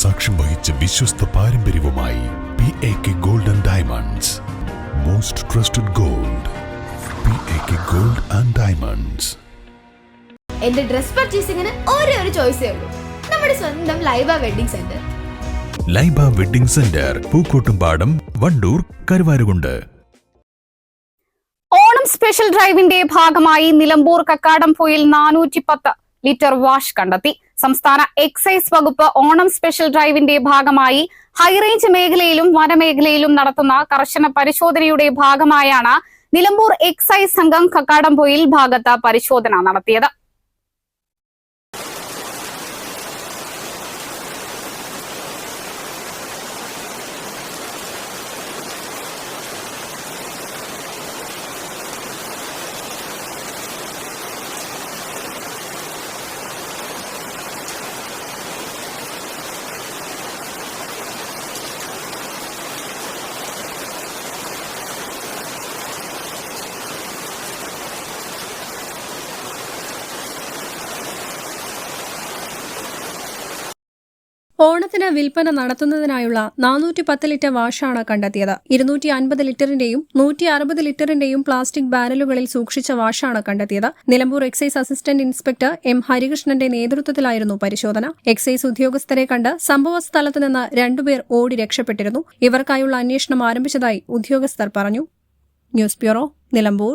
സാക്ഷ്യം വഹിച്ച വിശ്വസ്ത പാരമ്പര്യവുമായി P A K gold and diamonds most trusted gold P A K gold and diamonds എന്റെ ഡ്രസ് പർച്ചേസിംഗിന് ഒരേ ഒരു ചോയ്സേ ഉള്ളൂ. നമ്മുടെ സ്വന്തം Laiba wedding centre Laiba wedding centre Pookkottumpadam Wandoor Karuvarakundu. Onam special ഡ്രൈവിന്റെ ഭാഗമായി നിലമ്പൂർ കക്കാടംപൊയിൽ നാനൂറ്റി പത്ത് ലിറ്റർ വാഷ് കണ്ടെത്തി. സംസ്ഥാന എക്സൈസ് വകുപ്പ് ഓണം സ്പെഷ്യൽ ഡ്രൈവിന്റെ ഭാഗമായി ഹൈറേഞ്ച് മേഖലയിലും വനമേഖലയിലും നടത്തുന്ന കർശന പരിശോധനയുടെ ഭാഗമായാണ് നിലമ്പൂർ എക്സൈസ് സംഘം കക്കാടംപൊയിൽ ഭാഗത്ത് പരിശോധന നടത്തിയത്. ഓണത്തിന് വിൽപ്പന നടത്തുന്നതിനായുള്ള നാനൂറ്റി പത്ത് ലിറ്റർ വാഷാണ് കണ്ടെത്തിയത്. ഇരുന്നൂറ്റി അൻപത് ലിറ്ററിന്റെയും നൂറ്റി അറുപത് ലിറ്ററിന്റെയും പ്ലാസ്റ്റിക് ബാരലുകളിൽ സൂക്ഷിച്ച വാഷാണ് കണ്ടെത്തിയത്. Nilambur excise assistant inspector M ഹരികൃഷ്ണന്റെ നേതൃത്വത്തിലായിരുന്നു പരിശോധന. എക്സൈസ് ഉദ്യോഗസ്ഥരെ കണ്ട് സംഭവ സ്ഥലത്ത് നിന്ന് രണ്ടുപേർ ഓടി രക്ഷപ്പെട്ടിരുന്നു. ഇവർക്കായുള്ള അന്വേഷണം ആരംഭിച്ചതായി ഉദ്യോഗസ്ഥർ പറഞ്ഞു. News bureau Nilambur.